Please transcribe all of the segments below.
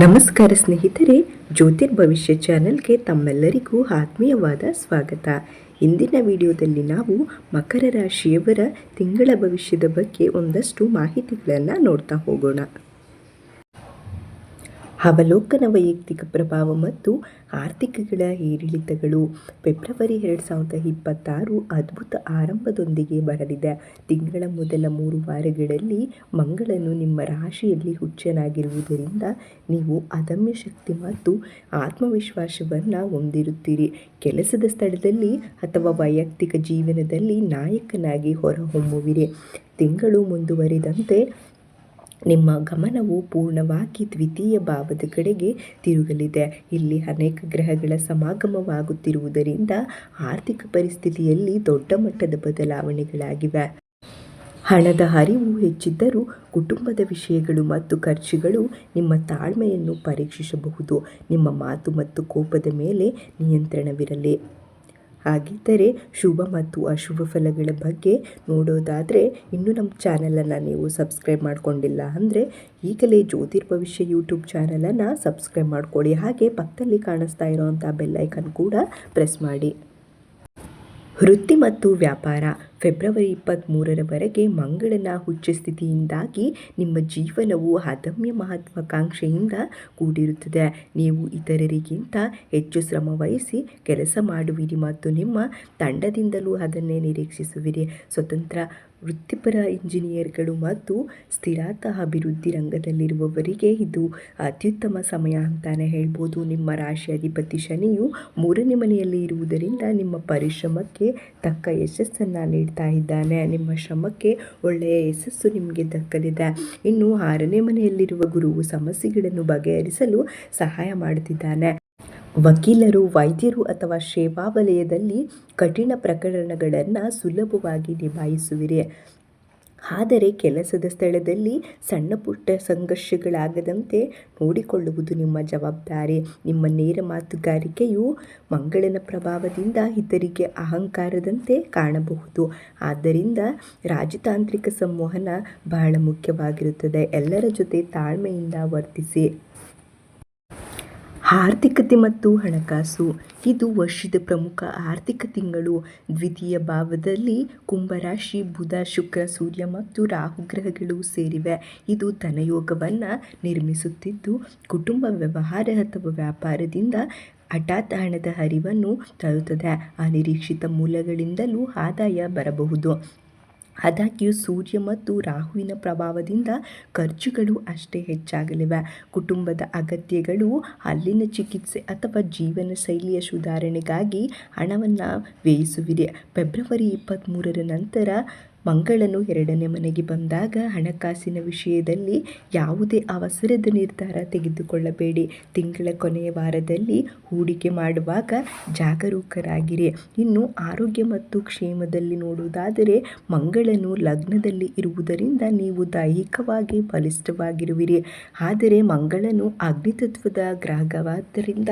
ನಮಸ್ಕಾರ ಸ್ನೇಹಿತರೆ ಜ್ಯೋತಿರ್ಭವಿಷ್ಯ ಚಾನೆಲ್ಗೆ ತಮ್ಮೆಲ್ಲರಿಗೂ ಆತ್ಮೀಯವಾದ ಸ್ವಾಗತ. ಇಂದಿನ ವಿಡಿಯೋದಲ್ಲಿ ನಾವು ಮಕರ ರಾಶಿಯವರ ತಿಂಗಳ ಭವಿಷ್ಯದ ಬಗ್ಗೆ ಒಂದಷ್ಟು ಮಾಹಿತಿಗಳನ್ನು ನೋಡ್ತಾ ಹೋಗೋಣ. ಅವಲೋಕನ ವೈಯಕ್ತಿಕ ಪ್ರಭಾವ ಮತ್ತು ಆರ್ಥಿಕಗಳ ಏರಿಳಿತಗಳು ಫೆಬ್ರವರಿ ಎರಡು ಸಾವಿರದ ಇಪ್ಪತ್ತಾರು ಅದ್ಭುತ ಆರಂಭದೊಂದಿಗೆ ಬರಲಿದೆ. ತಿಂಗಳ ಮೊದಲ ಮೂರು ವಾರಗಳಲ್ಲಿ ಮಂಗಳನು ನಿಮ್ಮ ರಾಶಿಯಲ್ಲಿ ಹುಚ್ಚನಾಗಿರುವುದರಿಂದ ನೀವು ಅದಮ್ಯ ಶಕ್ತಿ ಮತ್ತು ಆತ್ಮವಿಶ್ವಾಸವನ್ನು ಹೊಂದಿರುತ್ತೀರಿ. ಕೆಲಸದ ಸ್ಥಳದಲ್ಲಿ ಅಥವಾ ವೈಯಕ್ತಿಕ ಜೀವನದಲ್ಲಿ ನಾಯಕನಾಗಿ ಹೊರಹೊಮ್ಮುವಿರಿ. ತಿಂಗಳು ಮುಂದುವರಿದಂತೆ ನಿಮ್ಮ ಗಮನವು ಪೂರ್ಣವಾಗಿ ದ್ವಿತೀಯ ಭಾವದ ಕಡೆಗೆ ತಿರುಗಲಿದೆ. ಇಲ್ಲಿ ಅನೇಕ ಗ್ರಹಗಳ ಸಮಾಗಮವಾಗುತ್ತಿರುವುದರಿಂದ ಆರ್ಥಿಕ ಪರಿಸ್ಥಿತಿಯಲ್ಲಿ ದೊಡ್ಡ ಮಟ್ಟದ ಬದಲಾವಣೆಗಳಾಗಿವೆ. ಹಣದ ಹರಿವು ಹೆಚ್ಚಿದ್ದರೂ ಕುಟುಂಬದ ವಿಷಯಗಳು ಮತ್ತು ಖರ್ಚುಗಳು ನಿಮ್ಮ ತಾಳ್ಮೆಯನ್ನು ಪರೀಕ್ಷಿಸಬಹುದು. ನಿಮ್ಮ ಮಾತು ಮತ್ತು ಕೋಪದ ಮೇಲೆ ನಿಯಂತ್ರಣವಿರಲಿ. ಹಾಗಿದ್ದರೆ ಶುಭ ಮತ್ತು ಅಶುಭ ಫಲಗಳ ಬಗ್ಗೆ ನೋಡೋದಾದರೆ ಇನ್ನೂ ನಮ್ಮ ಚಾನಲನ್ನು ನೀವು ಸಬ್ಸ್ಕ್ರೈಬ್ ಮಾಡ್ಕೊಂಡಿಲ್ಲ ಅಂದರೆ ಈಗಲೇ ಜ್ಯೋತಿರ್ಭವಿಷ್ಯ ಯೂಟ್ಯೂಬ್ ಚಾನಲನ್ನು ಸಬ್ಸ್ಕ್ರೈಬ್ ಮಾಡ್ಕೊಳ್ಳಿ. ಹಾಗೆ ಪಕ್ಕದಲ್ಲಿ ಕಾಣಿಸ್ತಾ ಇರೋವಂಥ ಬೆಲ್ಲೈಕನ್ ಕೂಡ ಪ್ರೆಸ್ ಮಾಡಿ. ವೃತ್ತಿ ಮತ್ತು ವ್ಯಾಪಾರ. ಫೆಬ್ರವರಿ ಇಪ್ಪತ್ತ್ಮೂರರವರೆಗೆ ಮಂಗಳನ ಹುಚ್ಚ ಸ್ಥಿತಿಯಿಂದಾಗಿ ನಿಮ್ಮ ಜೀವನವು ಅದಮ್ಯ ಮಹತ್ವಾಕಾಂಕ್ಷೆಯಿಂದ ಕೂಡಿರುತ್ತದೆ. ನೀವು ಇತರರಿಗಿಂತ ಹೆಚ್ಚು ಶ್ರಮ ವಹಿಸಿ ಕೆಲಸ ಮಾಡುವಿರಿ ಮತ್ತು ನಿಮ್ಮ ತಂಡದಿಂದಲೂ ಅದನ್ನೇ ನಿರೀಕ್ಷಿಸುವಿರಿ. ಸ್ವತಂತ್ರ ವೃತ್ತಿಪರ ಇಂಜಿನಿಯರ್ಗಳು ಮತ್ತು ಸ್ಥಿರಾತ ಅಭಿವೃದ್ಧಿ ರಂಗದಲ್ಲಿರುವವರಿಗೆ ಇದು ಅತ್ಯುತ್ತಮ ಸಮಯ ಅಂತಾನೆ ಹೇಳ್ಬೋದು. ನಿಮ್ಮ ರಾಶಿ ಅಧಿಪತಿ ಶನಿಯು ಮೂರನೇ ಮನೆಯಲ್ಲಿ ಇರುವುದರಿಂದ ನಿಮ್ಮ ಪರಿಶ್ರಮಕ್ಕೆ ತಕ್ಕ ಯಶಸ್ಸನ್ನು ನೀಡ್ತಾ ಇದ್ದಾನೆ. ನಿಮ್ಮ ಶ್ರಮಕ್ಕೆ ಒಳ್ಳೆಯ ಯಶಸ್ಸು ನಿಮಗೆ ದಕ್ಕಲಿದೆ. ಇನ್ನು ಆರನೇ ಮನೆಯಲ್ಲಿರುವ ಗುರುವು ಸಮಸ್ಯೆಗಳನ್ನು ಬಗೆಹರಿಸಲು ಸಹಾಯ ಮಾಡುತ್ತಿದ್ದಾನೆ. ವಕೀಲರು, ವೈದ್ಯರು ಅಥವಾ ಸೇವಾ ವಲಯದಲ್ಲಿ ಕಠಿಣ ಪ್ರಕರಣಗಳನ್ನು ಸುಲಭವಾಗಿ ನಿಭಾಯಿಸುವಿರಿ. ಆದರೆ ಕೆಲಸದ ಸ್ಥಳದಲ್ಲಿ ಸಣ್ಣ ಪುಟ್ಟ ಸಂಘರ್ಷಗಳಾಗದಂತೆ ನೋಡಿಕೊಳ್ಳುವುದು ನಿಮ್ಮ ಜವಾಬ್ದಾರಿ. ನಿಮ್ಮ ನೇರ ಮಾತುಗಾರಿಕೆಯು ಮಂಗಳನ ಪ್ರಭಾವದಿಂದ ಇತರಿಗೆ ಅಹಂಕಾರದಂತೆ ಕಾಣಬಹುದು. ಆದ್ದರಿಂದ ರಾಜತಾಂತ್ರಿಕ ಸಂವಹನ ಬಹಳ ಮುಖ್ಯವಾಗಿರುತ್ತದೆ. ಎಲ್ಲರ ಜೊತೆ ತಾಳ್ಮೆಯಿಂದ ವರ್ತಿಸಿ. ಆರ್ಥಿಕತೆ ಮತ್ತು ಹಣಕಾಸು. ಇದು ವರ್ಷದ ಪ್ರಮುಖ ಆರ್ಥಿಕ ತಿಂಗಳು. ದ್ವಿತೀಯ ಭಾವದಲ್ಲಿ ಕುಂಭರಾಶಿ ಬುಧ, ಶುಕ್ರ, ಸೂರ್ಯ ಮತ್ತು ರಾಹು ಗ್ರಹಗಳು ಸೇರಿವೆ. ಇದು ತನಯೋಗವನ್ನು ನಿರ್ಮಿಸುತ್ತಿದ್ದು, ಕುಟುಂಬ ವ್ಯವಹಾರ ಅಥವಾ ವ್ಯಾಪಾರದಿಂದ ಹಠಾತ್ ಹಣದ ಹರಿವನ್ನು ತರುತ್ತದೆ. ಅನಿರೀಕ್ಷಿತ ಮೂಲಗಳಿಂದಲೂ ಆದಾಯ ಬರಬಹುದು. ಆದಾಗ್ಯೂ ಸೂರ್ಯ ಮತ್ತು ರಾಹುವಿನ ಪ್ರಭಾವದಿಂದ ಖರ್ಚುಗಳು ಅಷ್ಟೇ ಹೆಚ್ಚಾಗಲಿವೆ. ಕುಟುಂಬದ ಅಗತ್ಯಗಳು ಅಲ್ಲಿನ ಚಿಕಿತ್ಸೆ ಅಥವಾ ಜೀವನ ಶೈಲಿಯ ಸುಧಾರಣೆಗಾಗಿ ಹಣವನ್ನು ವ್ಯಯಿಸುವಿರಿ ಫೆಬ್ರವರಿ ಇಪ್ಪತ್ತ್ಮೂರರ ನಂತರ ಮಂಗಳನು ಎರಡನೇ ಮನೆಗೆ ಬಂದಾಗ ಹಣಕಾಸಿನ ವಿಷಯದಲ್ಲಿ ಯಾವುದೇ ಅವಸರದ ನಿರ್ಧಾರ ತೆಗೆದುಕೊಳ್ಳಬೇಡಿ. ತಿಂಗಳ ಕೊನೆಯ ವಾರದಲ್ಲಿ ಹೂಡಿಕೆ ಮಾಡುವಾಗ ಜಾಗರೂಕರಾಗಿರಿ. ಇನ್ನು ಆರೋಗ್ಯ ಮತ್ತು ಕ್ಷೇಮದಲ್ಲಿ ನೋಡುವುದಾದರೆ ಮಂಗಳನು ಲಗ್ನದಲ್ಲಿ ಇರುವುದರಿಂದ ನೀವು ದೈಹಿಕವಾಗಿ ಬಲಿಷ್ಠವಾಗಿರುವಿರಿ. ಆದರೆ ಮಂಗಳನು ಅಗ್ನಿತತ್ವದ ಗ್ರಹವಾದ್ದರಿಂದ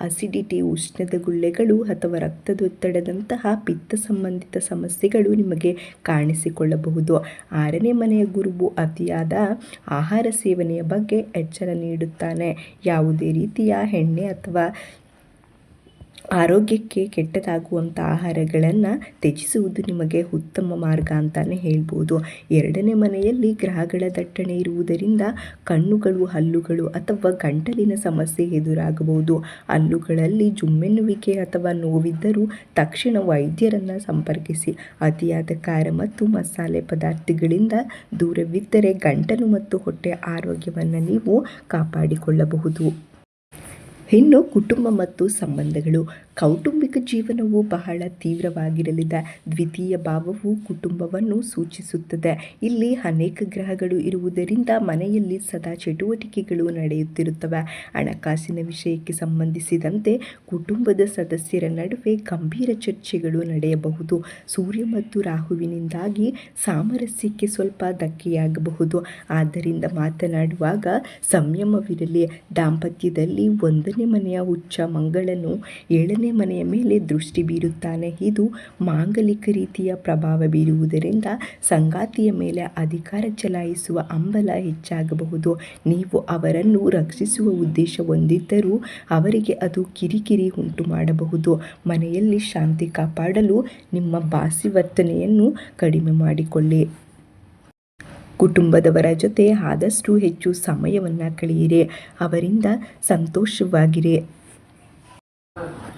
ಅಸಿಡಿಟಿ, ಉಷ್ಣದ ಗುಳ್ಳೆಗಳು ಅಥವಾ ರಕ್ತದೊತ್ತಡದಂತಹ ಪಿತ್ತ ಸಂಬಂಧಿತ ಸಮಸ್ಯೆಗಳು ನಿಮಗೆ ಕಾಣ ಕಾಣಿಸಿಕೊಳ್ಳಬಹುದು ಆರನೇ ಮನೆಯ ಗುರುವು ಅತಿಯಾದ ಆಹಾರ ಸೇವನೆಯ ಬಗ್ಗೆ ಎಚ್ಚರ ನೀಡುತ್ತಾನೆ. ಯಾವುದೇ ರೀತಿಯ ಎಣ್ಣೆ ಅಥವಾ ಆರೋಗ್ಯಕ್ಕೆ ಕೆಟ್ಟದಾಗುವಂಥ ಆಹಾರಗಳನ್ನು ತ್ಯಜಿಸುವುದು ನಿಮಗೆ ಉತ್ತಮ ಮಾರ್ಗ ಅಂತಲೇ ಹೇಳ್ಬೋದು. ಎರಡನೇ ಮನೆಯಲ್ಲಿ ಗ್ರಹಗಳ ದಟ್ಟಣೆ ಇರುವುದರಿಂದ ಕಣ್ಣುಗಳು, ಹಲ್ಲುಗಳು ಅಥವಾ ಗಂಟಲಿನ ಸಮಸ್ಯೆ ಎದುರಾಗಬಹುದು. ಹಲ್ಲುಗಳಲ್ಲಿ ಜುಮ್ಮೆನ್ನುವಿಕೆ ಅಥವಾ ನೋವಿದ್ದರೂ ತಕ್ಷಣ ವೈದ್ಯರನ್ನು ಸಂಪರ್ಕಿಸಿ. ಅತಿಯಾದ ಖಾರ ಮತ್ತು ಮಸಾಲೆ ಪದಾರ್ಥಗಳಿಂದ ದೂರವಿದ್ದರೆ ಗಂಟಲು ಮತ್ತು ಹೊಟ್ಟೆ ಆರೋಗ್ಯವನ್ನು ನೀವು ಕಾಪಾಡಿಕೊಳ್ಳಬಹುದು. ಇನ್ನು ಕುಟುಂಬ ಮತ್ತು ಸಂಬಂಧಗಳು. ಕೌಟುಂಬಿಕ ಜೀವನವು ಬಹಳ ತೀವ್ರವಾಗಿರಲಿದೆ. ದ್ವಿತೀಯ ಭಾವವು ಕುಟುಂಬವನ್ನು ಸೂಚಿಸುತ್ತದೆ. ಇಲ್ಲಿ ಅನೇಕ ಗ್ರಹಗಳು ಇರುವುದರಿಂದ ಮನೆಯಲ್ಲಿ ಸದಾ ಚಟುವಟಿಕೆಗಳು ನಡೆಯುತ್ತಿರುತ್ತವೆ. ಹಣಕಾಸಿನ ವಿಷಯಕ್ಕೆ ಸಂಬಂಧಿಸಿದಂತೆ ಕುಟುಂಬದ ಸದಸ್ಯರ ನಡುವೆ ಗಂಭೀರ ಚರ್ಚೆಗಳು ನಡೆಯಬಹುದು. ಸೂರ್ಯ ಮತ್ತು ರಾಹುವಿನಿಂದಾಗಿ ಸಾಮರಸ್ಯಕ್ಕೆ ಸ್ವಲ್ಪ ಧಕ್ಕೆಯಾಗಬಹುದು. ಆದ್ದರಿಂದ ಮಾತನಾಡುವಾಗ ಸಂಯಮವಿರಲಿ. ದಾಂಪತ್ಯದಲ್ಲಿ ಒಂದನೇ ಐದನೇ ಮನೆಯ ಹುಚ್ಚ ಮಂಗಳನು ಏಳನೇ ಮನೆಯ ಮೇಲೆ ದೃಷ್ಟಿ ಬೀರುತ್ತಾನೆ. ಇದು ಮಾಂಗಲಿಕ ರೀತಿಯ ಪ್ರಭಾವ ಬೀರುವುದರಿಂದ ಸಂಗಾತಿಯ ಮೇಲೆ ಅಧಿಕಾರ ಚಲಾಯಿಸುವ ಹಂಬಲ ಹೆಚ್ಚಾಗಬಹುದು. ನೀವು ಅವರನ್ನು ರಕ್ಷಿಸುವ ಉದ್ದೇಶ ಹೊಂದಿದ್ದರೂ ಅವರಿಗೆ ಅದು ಕಿರಿಕಿರಿ ಉಂಟು ಮಾಡಬಹುದು ಮನೆಯಲ್ಲಿ ಶಾಂತಿ ಕಾಪಾಡಲು ನಿಮ್ಮ ಬಾಸಿ ವರ್ತನೆಯನ್ನು ಕಡಿಮೆ ಮಾಡಿಕೊಳ್ಳಿ. ಕುಟುಂಬದವರ ಜೊತೆ ಆದಷ್ಟು ಹೆಚ್ಚು ಸಮಯವನ್ನು ಕಳೆಯಿರಿ. ಅವರಿಂದ ಸಂತೋಷವಾಗಿರಿ.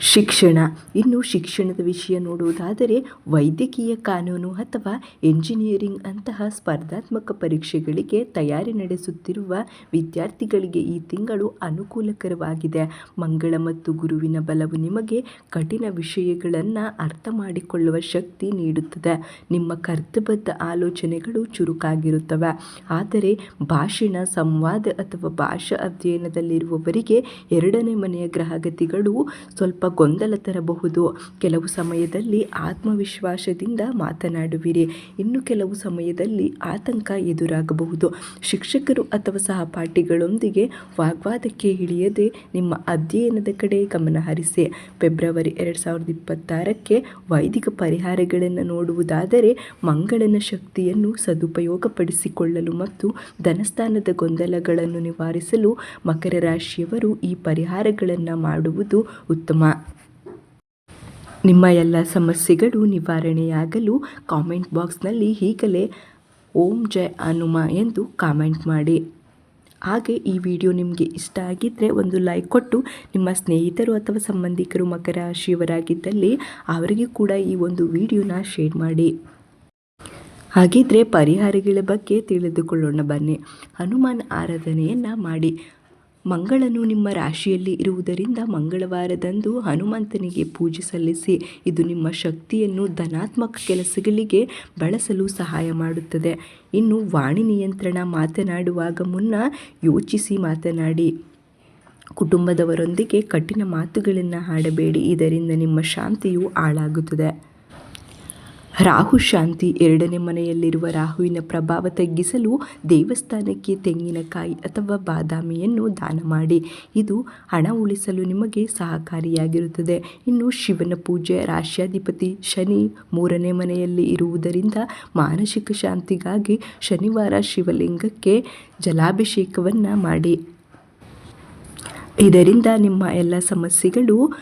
ಶಿಕ್ಷಣ. ಇನ್ನು ಶಿಕ್ಷಣದ ವಿಷಯ ನೋಡುವುದಾದರೆ ವೈದ್ಯಕೀಯ ಕಾನೂನು ಅಥವಾ ಎಂಜಿನಿಯರಿಂಗ್ ಅಂತಹ ಸ್ಪರ್ಧಾತ್ಮಕ ಪರೀಕ್ಷೆಗಳಿಗೆ ತಯಾರಿ ನಡೆಸುತ್ತಿರುವ ವಿದ್ಯಾರ್ಥಿಗಳಿಗೆ ಈ ತಿಂಗಳು ಅನುಕೂಲಕರವಾಗಿದೆ. ಮಂಗಳ ಮತ್ತು ಗುರುವಿನ ಬಲವು ನಿಮಗೆ ಕಠಿಣ ವಿಷಯಗಳನ್ನು ಅರ್ಥ ಮಾಡಿಕೊಳ್ಳುವ ಶಕ್ತಿ ನೀಡುತ್ತದೆ. ನಿಮ್ಮ ಕರ್ತವ್ಯದ ಆಲೋಚನೆಗಳು ಚುರುಕಾಗಿರುತ್ತವೆ. ಆದರೆ ಭಾಷಣ, ಸಂವಾದ ಅಥವಾ ಭಾಷಾ ಅಧ್ಯಯನದಲ್ಲಿರುವವರಿಗೆ ಎರಡನೇ ಮನೆಯ ಗ್ರಹಗತಿಗಳು ಸ್ವಲ್ಪ ಗೊಂದಲ ತರಬಹುದು. ಕೆಲವು ಸಮಯದಲ್ಲಿ ಆತ್ಮವಿಶ್ವಾಸದಿಂದ ಮಾತನಾಡುವಿರಿ. ಇನ್ನು ಕೆಲವು ಸಮಯದಲ್ಲಿ ಆತಂಕ ಎದುರಾಗಬಹುದು. ಶಿಕ್ಷಕರು ಅಥವಾ ಸಹಪಾಠಿಗಳೊಂದಿಗೆ ವಾಗ್ವಾದಕ್ಕೆ ಇಳಿಯದೆ ನಿಮ್ಮ ಅಧ್ಯಯನದ ಕಡೆ ಗಮನ ಹರಿಸಿ. ಫೆಬ್ರವರಿ ಎರಡು ಸಾವಿರದ ಇಪ್ಪತ್ತಾರಕ್ಕೆ ವೈದಿಕ ಪರಿಹಾರಗಳನ್ನು ನೋಡುವುದಾದರೆ ಮಂಗಳನ ಶಕ್ತಿಯನ್ನು ಸದುಪಯೋಗಪಡಿಸಿಕೊಳ್ಳಲು ಮತ್ತು ಧನಸ್ಥಾನದ ಗೊಂದಲಗಳನ್ನು ನಿವಾರಿಸಲು ಮಕರ ರಾಶಿಯವರು ಈ ಪರಿಹಾರಗಳನ್ನು ಮಾಡುವುದು ಉತ್ತಮ. ನಿಮ್ಮ ಎಲ್ಲ ಸಮಸ್ಯೆಗಳು ನಿವಾರಣೆಯಾಗಲು ಕಾಮೆಂಟ್ ಬಾಕ್ಸ್ನಲ್ಲಿ ಈಗಲೇ ಓಂ ಜಯ ಹನುಮ ಎಂದು ಕಾಮೆಂಟ್ ಮಾಡಿ. ಹಾಗೆ ಈ ವಿಡಿಯೋ ನಿಮಗೆ ಇಷ್ಟ ಆಗಿದ್ದರೆ ಒಂದು ಲೈಕ್ ಕೊಟ್ಟು, ನಿಮ್ಮ ಸ್ನೇಹಿತರು ಅಥವಾ ಸಂಬಂಧಿಕರು ಮಕರ ರಾಶಿಯವರಾಗಿದ್ದಲ್ಲಿ ಅವರಿಗೆ ಕೂಡ ಈ ಒಂದು ವಿಡಿಯೋನ ಶೇರ್ ಮಾಡಿ. ಹಾಗಿದ್ರೆ ಪರಿಹಾರಗಳ ಬಗ್ಗೆ ತಿಳಿದುಕೊಳ್ಳೋಣ ಬನ್ನಿ. ಹನುಮಾನ್ ಆರಾಧನೆಯನ್ನು ಮಾಡಿ. ಮಂಗಳನು ನಿಮ್ಮ ರಾಶಿಯಲ್ಲಿ ಇರುವುದರಿಂದ ಮಂಗಳವಾರದಂದು ಹನುಮಂತನಿಗೆ ಪೂಜೆ ಸಲ್ಲಿಸಿ, ಇದು ನಿಮ್ಮ ಶಕ್ತಿಯನ್ನು ಧನಾತ್ಮಕ ಕೆಲಸಗಳಿಗೆ ಬಳಸಲು ಸಹಾಯ ಮಾಡುತ್ತದೆ. ಇನ್ನು ವಾಣಿ ನಿಯಂತ್ರಣ ಮಾತನಾಡುವಾಗ ಮುನ್ನ ಯೋಚಿಸಿ ಮಾತನಾಡಿ. ಕುಟುಂಬದವರೊಂದಿಗೆ ಕಠಿಣ ಮಾತುಗಳನ್ನು ಆಡಬೇಡಿ ಇದರಿಂದ ನಿಮ್ಮ ಶಾಂತಿಯು ಹಾಳಾಗುತ್ತದೆ. ರಾಹು ಶಾಂತಿ ಎರಡನೇ ಮನೆಯಲ್ಲಿರುವ ರಾಹುವಿನ ಪ್ರಭಾವ ತಗ್ಗಿಸಲು ದೇವಸ್ಥಾನಕ್ಕೆ ತೆಂಗಿನಕಾಯಿ ಅಥವಾ ಬಾದಾಮಿಯನ್ನು ದಾನ ಮಾಡಿ. ಇದು ಹಣ ಉಳಿಸಲು ನಿಮಗೆ ಸಹಕಾರಿಯಾಗಿರುತ್ತದೆ. ಇನ್ನು ಶಿವನ ಪೂಜೆ ರಾಶ್ಯಾಧಿಪತಿ ಶನಿ ಮೂರನೇ ಮನೆಯಲ್ಲಿ ಇರುವುದರಿಂದ ಮಾನಸಿಕ ಶಾಂತಿಗಾಗಿ ಶನಿವಾರ ಶಿವಲಿಂಗಕ್ಕೆ ಜಲಾಭಿಷೇಕವನ್ನು ಮಾಡಿ. ಇದರಿಂದ ನಿಮ್ಮ ಎಲ್ಲ ಸಮಸ್ಯೆಗಳು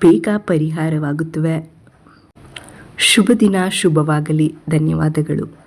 ಬೇಗ ಪರಿಹಾರವಾಗುತ್ತವೆ. ಶುಭ ದಿನ ಶುಭವಾಗಲಿ. ಧನ್ಯವಾದಗಳು.